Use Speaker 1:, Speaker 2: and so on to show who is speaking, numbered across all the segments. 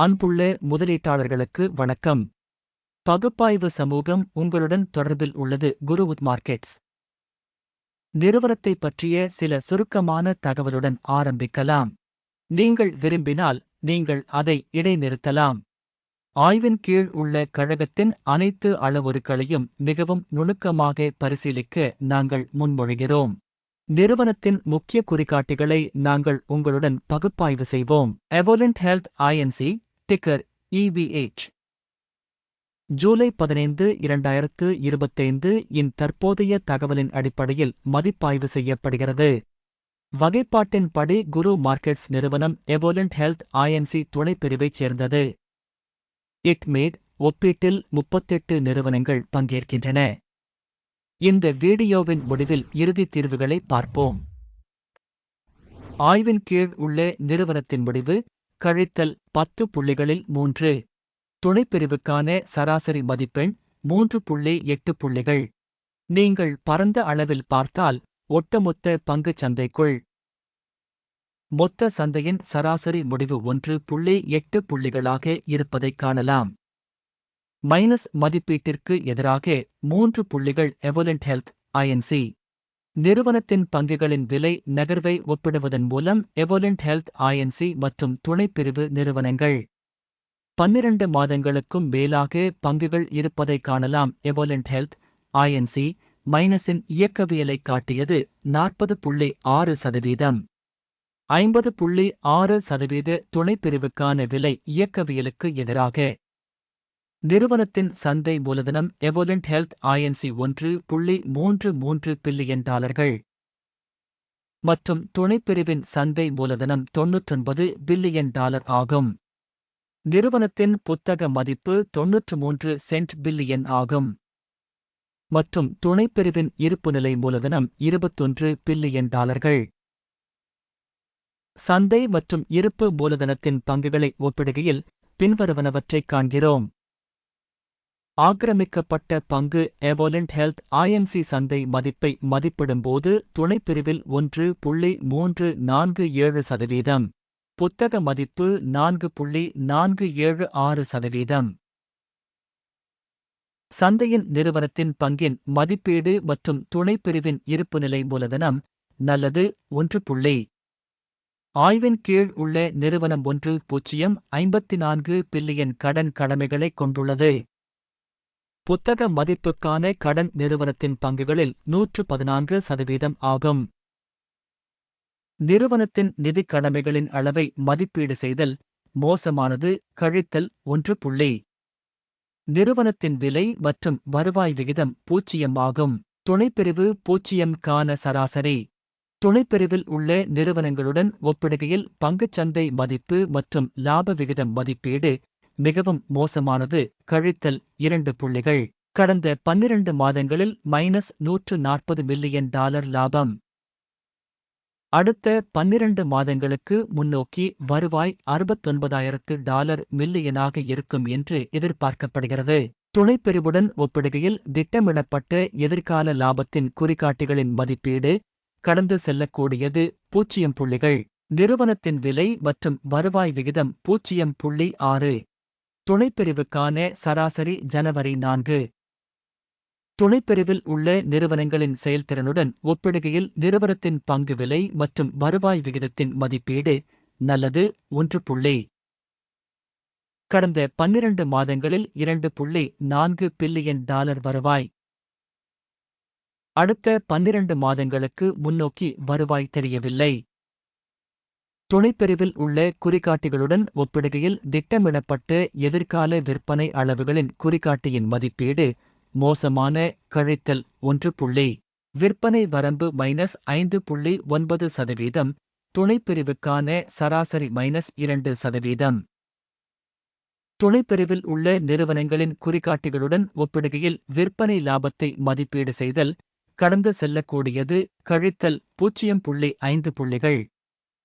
Speaker 1: அன்புள்ள முதலீட்டாளர்களுக்கு வணக்கம். பகுப்பாய்வு சமூகம் உங்களுடன் தொடர்பில் உள்ளது குருவுத் மார்க்கெட்ஸ். நிறுவனத்தை பற்றிய சில சுருக்கமான தகவலுடன் ஆரம்பிக்கலாம். நீங்கள் விரும்பினால் நீங்கள் அதை இடைநிறுத்தலாம். ஆய்வின் கீழ் உள்ள கழகத்தின் அனைத்து அளவுருக்களையும் மிகவும் நுணுக்கமாக பரிசீலிக்க நாங்கள் முன்மொழிகிறோம். நிறுவனத்தின் முக்கிய குறிகாட்டிகளை நாங்கள் உங்களுடன் பகுப்பாய்வு செய்வோம். Evolent health INC ticker EPH July பதினைந்து இரண்டாயிரத்து இருபத்தைந்து இன் தற்போதைய தகவலின் அடிப்படையில் மதிப்பாய்வு செய்யப்படுகிறது. வகைப்பாட்டின்படி குரு மார்க்கெட்ஸ் நிறுவனம் எவோலண்ட் ஹெல்த் ஐஎன்சி துணைப்பிரிவைச் சேர்ந்தது. இட்மேட் ஒப்பீட்டில் முப்பத்தெட்டு நிறுவனங்கள் பங்கேற்கின்றன. இந்த வீடியோவின் முடிவில் இறுதி தீர்வுகளை பார்ப்போம். ஆய்வின் கீழ் உள்ள நிறுவனத்தின் முடிவு கழித்தல் பத்து புள்ளிகளில் மூன்று. துணைப்பிரிவுக்கான சராசரி மதிப்பெண் மூன்று புள்ளி எட்டு புள்ளிகள். நீங்கள் பரந்த அளவில் பார்த்தால் ஒட்டமொத்த பங்குச் சந்தைக்குள். மொத்த சந்தையின் சராசரி முடிவு ஒன்று புள்ளி எட்டு புள்ளிகளாக இருப்பதைக் காணலாம். மைனஸ் மதிப்பீட்டிற்கு எதிராக மூன்று புள்ளிகள் எவலண்ட் ஹெல்த் ஐஎன்சி நிறுவனத்தின் பங்குகளின் விலை நகர்வை ஒப்பிடுவதன் மூலம் எவோலண்ட் ஹெல்த் ஐஎன்சி மற்றும் துணைப்பிரிவு நிறுவனங்கள். பன்னிரண்டு மாதங்களுக்கும் மேலாக பங்குகள் இருப்பதைக் காணலாம் எவோலண்ட் ஹெல்த் ஐஎன்சி மைனஸின் இயக்கவியலை காட்டியது நாற்பது புள்ளி ஆறு சதவீதம். ஐம்பது புள்ளி ஆறு சதவீத துணைப்பிரிவுக்கான விலை இயக்கவியலுக்கு எதிராக நிறுவனத்தின் சந்தை மூலதனம் எவோலண்ட் ஹெல்த் ஐஎன்சி ஒன்று புள்ளி மூன்று மூன்று பில்லியன் டாலர்கள். மற்றும் துணைப்பிரிவின் சந்தை மூலதனம் தொன்னூற்றொன்பது பில்லியன் டாலர் ஆகும். நிறுவனத்தின் புத்தக மதிப்பு தொன்னூற்று மூன்று சென்ட் பில்லியன் ஆகும். மற்றும் துணைப்பிரிவின் இருப்புநிலை மூலதனம் இருபத்தொன்று பில்லியன் டாலர்கள். சந்தை மற்றும் இருப்பு மூலதனத்தின் பங்குகளை ஒப்பிடுகையில் பின்வருவனவற்றைக் காண்கிறோம். ஆக்கிரமிக்கப்பட்ட பங்கு எவோலண்ட் ஹெல்த் ஐஎம்சி சந்தை மதிப்பை மதிப்பிடும்போது துணைப்பிரிவில் ஒன்று புள்ளி மூன்று நான்கு ஏழு சதவீதம். புத்தக மதிப்பு நான்கு புள்ளி நான்கு ஏழு ஆறு சதவீதம். சந்தையின் நிறுவனத்தின் பங்கின் மதிப்பீடு மற்றும் துணைப்பிரிவின் இருப்புநிலை மூலதனம் நல்லது ஒன்று புள்ளி. ஆய்வின் கீழ் உள்ள நிறுவனம் ஒன்று பூஜ்ஜியம் ஐம்பத்தி நான்கு பில்லியன் கடன் கடமைகளை கொண்டுள்ளது. புத்தக மதிப்புக்கான கடன் நிறுவனத்தின் பங்குகளில் நூற்று பதினான்கு சதவீதம் ஆகும். நிறுவனத்தின் நிதி கடமைகளின் அளவை மதிப்பீடு செய்தல் மோசமானது கழித்தல் ஒன்று புள்ளி. நிறுவனத்தின் விலை மற்றும் வருவாய் விகிதம் பூச்சியம் ஆகும் துணைப்பிரிவு பூஜ்ஜியம் சராசரி. துணைப்பிரிவில் உள்ள நிறுவனங்களுடன் ஒப்பிடுகையில் பங்குச்சந்தை மதிப்பு மற்றும் லாப விகிதம் மதிப்பீடு மிகவும் மோசமானது. கழித்தல் இரண்டு புள்ளிகள். கடந்த பன்னிரண்டு மாதங்களில் மைனஸ் நூற்று நாற்பது மில்லியன் டாலர் லாபம். அடுத்த பன்னிரண்டு மாதங்களுக்கு முன்னோக்கி வருவாய் அறுபத்தொன்பதாயிரத்து டாலர் மில்லியனாக இருக்கும் என்று எதிர்பார்க்கப்படுகிறது. துணைப்பிரிவுடன் ஒப்பிடுகையில் திட்டமிடப்பட்ட எதிர்கால லாபத்தின் குறிகாட்டிகளின் மதிப்பீடு கடந்து செல்லக்கூடியது பூஜ்ஜியம் புள்ளிகள். நிறுவனத்தின் விலை மற்றும் வருவாய் விகிதம் பூஜ்ஜியம் புள்ளி ஆறு. துணைப்பிரிவுக்கான சராசரி ஜனவரி நான்கு. துணைப்பிரிவில் உள்ள நிறுவனங்களின் செயல்திறனுடன் ஒப்பிடுகையில் நிறுவனத்தின் பங்கு விலை மற்றும் வருவாய் விகிதத்தின் மதிப்பீடு நல்லது ஒன்று புள்ளி. கடந்த பன்னிரண்டு மாதங்களில் இரண்டு புள்ளி நான்கு பில்லியன் டாலர் வருவாய். அடுத்த பன்னிரண்டு மாதங்களுக்கு முன்னோக்கி வருவாய் தெரியவில்லை. துணைப்பிரிவில் உள்ள குறிகாட்டிகளுடன் ஒப்பிடுகையில் திட்டமிடப்பட்ட எதிர்கால விற்பனை அளவுகளின் குறிகாட்டியின் மதிப்பீடு மோசமான கழித்தல் ஒன்று புள்ளி விற்பனை வரம்பு மைனஸ் ஐந்து புள்ளி ஒன்பது சதவீதம் துணைப்பிரிவுக்கான சராசரி மைனஸ் இரண்டு சதவீதம். துணைப்பிரிவில் உள்ள நிறுவனங்களின் குறிகாட்டிகளுடன் ஒப்பிடுகையில் விற்பனை லாபத்தை மதிப்பீடு செய்தல் கடந்து செல்லக்கூடியது கழித்தல் பூஜ்ஜியம் புள்ளி ஐந்து புள்ளிகள்.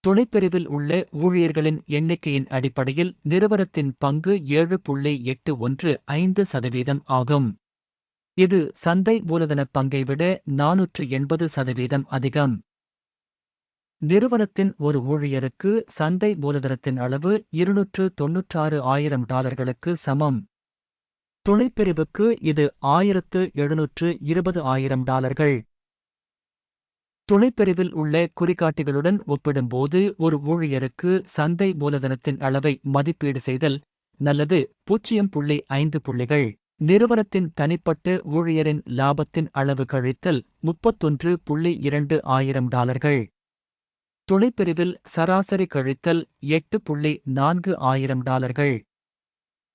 Speaker 1: துணைப்பிரிவில் உள்ள ஊழியர்களின் எண்ணிக்கையின் அடிப்படையில் நிறுவனத்தின் பங்கு ஏழு புள்ளி எட்டு ஒன்று ஐந்து சதவீதம் ஆகும். இது சந்தை மூலதன பங்கை விட நானூற்று எண்பது சதவீதம் அதிகம். நிறுவனத்தின் ஒரு ஊழியருக்கு சந்தை மூலதனத்தின் அளவு இருநூற்று தொன்னூற்றாறு ஆயிரம் டாலர்களுக்கு சமம். துணைப்பிரிவுக்கு இது ஆயிரத்து எழுநூற்று இருபது ஆயிரம் டாலர்கள். துணைப்பிரிவில் உள்ள குறிகாட்டிகளுடன் ஒப்பிடும்போது ஒரு ஊழியருக்கு சந்தை மூலதனத்தின் அளவை மதிப்பீடு செய்தல் நல்லது. பூஜ்ஜியம் புள்ளி ஐந்து புள்ளிகள். நிறுவனத்தின் தனிப்பட்ட ஊழியரின் லாபத்தின் அளவு கழித்தல் முப்பத்தொன்று புள்ளி இரண்டு ஆயிரம் டாலர்கள். துணைப்பிரிவில் சராசரி கழித்தல் எட்டு புள்ளி நான்கு ஆயிரம் டாலர்கள்.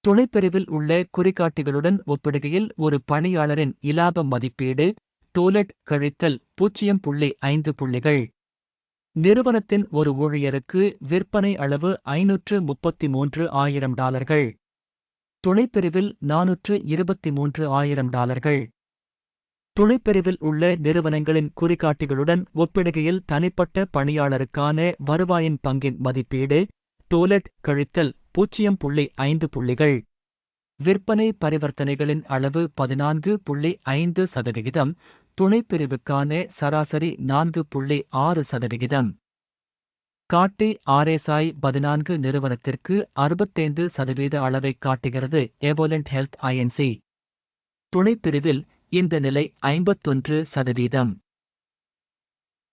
Speaker 1: துணைப்பிரிவில் உள்ள குறிகாட்டிகளுடன் ஒப்பிடுகையில் ஒரு பணியாளரின் இலாப மதிப்பீடு டோலட் கழித்தல் பூஜ்ஜியம் புள்ளி ஐந்து புள்ளிகள். நிறுவனத்தின் ஒரு ஊழியருக்கு விற்பனை அளவு ஐநூற்று முப்பத்தி மூன்று ஆயிரம் டாலர்கள். துணைப்பிரிவில் நானூற்று இருபத்தி மூன்று ஆயிரம் டாலர்கள். துணைப்பிரிவில் உள்ள நிறுவனங்களின் குறிகாட்டிகளுடன் ஒப்பிடுகையில் தனிப்பட்ட பணியாளருக்கான வருவாயின் பங்கின் மதிப்பீடு டோலட் கழித்தல் பூஜ்ஜியம் புள்ளி ஐந்து புள்ளிகள். விற்பனை பரிவர்த்தனைகளின் அளவு பதினான்கு புள்ளி ஐந்து சதவிகிதம் துணைப்பிரிவுக்கான சராசரி நான்கு புள்ளி ஆறு சதவிகிதம். காட்டி ஆர்எஸ்ஐ பதினான்கு நிறுவனத்திற்கு அறுபத்தைந்து சதவீத அளவை காட்டுகிறது எவோலண்ட் ஹெல்த் ஐஎன்சி. துணைப்பிரிவில் இந்த நிலை ஐம்பத்தொன்று சதவீதம்.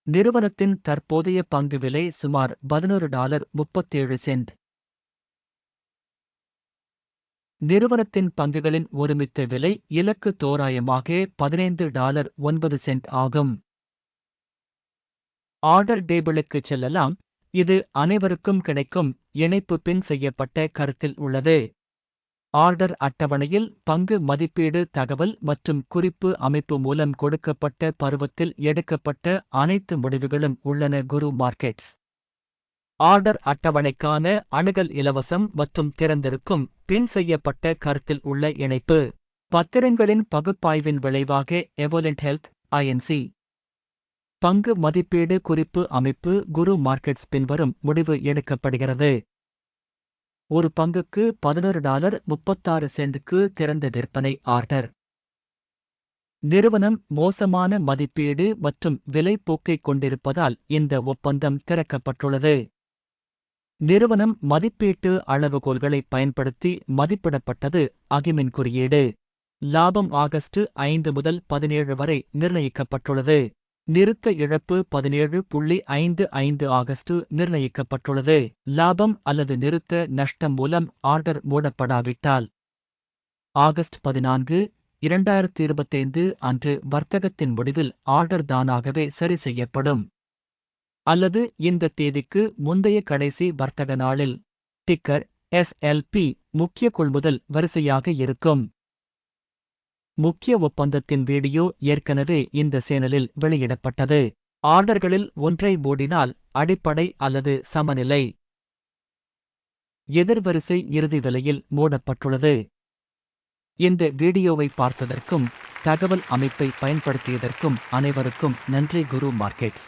Speaker 1: நிறுவனத்தின் தற்போதைய பங்கு விலை சுமார் பதினொரு டாலர் முப்பத்தேழு சென்ட். நிறுவனத்தின் பங்குகளின் ஒருமித்த விலை இலக்கு தோராயமாக பதினைந்து டாலர் ஒன்பது சென்ட் ஆகும். ஆர்டர் டேபிளுக்கு செல்லலாம். இது அனைவருக்கும் கிடைக்கும் இணைப்பு பின் செய்யப்பட்ட கருத்தில் உள்ளது. ஆர்டர் அட்டவணையில் பங்கு மதிப்பீடு தகவல் மற்றும் குறிப்பு அமைப்பு மூலம் கொடுக்கப்பட்ட பருவத்தில் எடுக்கப்பட்ட அனைத்து முடிவுகளும் உள்ளன குரு மார்க்கெட்ஸ். ஆர்டர் அட்டவணைக்கான அணுகல் இலவசம் மற்றும் திறந்திருக்கும் பின் செய்யப்பட்ட கருத்தில் உள்ள இணைப்பு. பத்திரங்களின் பகுப்பாய்வின் விளைவாக எவலண்ட் ஹெல்த் ஐஎன்சி பங்கு மதிப்பீடு குறிப்பு அமைப்பு குரு மார்க்கெட்ஸ் பின்வரும் முடிவு எடுக்கப்படுகிறது. ஒரு பங்குக்கு பதினொரு டாலர் முப்பத்தாறு சென்டுக்கு திறந்த விற்பனை ஆர்டர். நிறுவனம் மோசமான மதிப்பீடு மற்றும் விலை போக்கைக் கொண்டிருப்பதால் இந்த ஒப்பந்தம் திறக்கப்பட்டுள்ளது. நிறுவனம் மதிப்பீட்டு அளவுகோல்களை பயன்படுத்தி மதிப்பிடப்பட்டது அகிமின் குறியீடு. லாபம் ஆகஸ்ட் ஐந்து முதல் பதினேழு வரை நிர்ணயிக்கப்பட்டுள்ளது. நிறுத்த இழப்பு பதினேழு புள்ளி ஐந்து ஐந்து ஆகஸ்ட் நிர்ணயிக்கப்பட்டுள்ளது. லாபம் அல்லது நிறுத்த நஷ்டம் மூலம் ஆர்டர் மூடப்படாவிட்டால் ஆகஸ்ட் பதினான்கு இரண்டாயிரத்தி இருபத்தைந்து அன்று வர்த்தகத்தின் முடிவில் ஆர்டர் தானாகவே சரி செய்யப்படும். அல்லது இந்த தேதிக்கு முந்தைய கடைசி வர்த்தக நாளில் டிக்கர் எஸ்எல்பி முக்கிய கொள்முதல் வரிசையாக இருக்கும். முக்கிய ஒப்பந்தத்தின் வீடியோ ஏற்கனவே இந்த சேனலில் வெளியிடப்பட்டது. ஆர்டர்களில் ஒன்றை மூடினால் அடிப்படை அல்லது சமநிலை. எதிர்வரிசை இறுதி விலையில் மூடப்பட்டுள்ளது. இந்த வீடியோவை பார்த்ததற்கும் தகவல் அமைப்பை பயன்படுத்தியதற்கும் அனைவருக்கும் நன்றி குரு மார்க்கெட்ஸ்.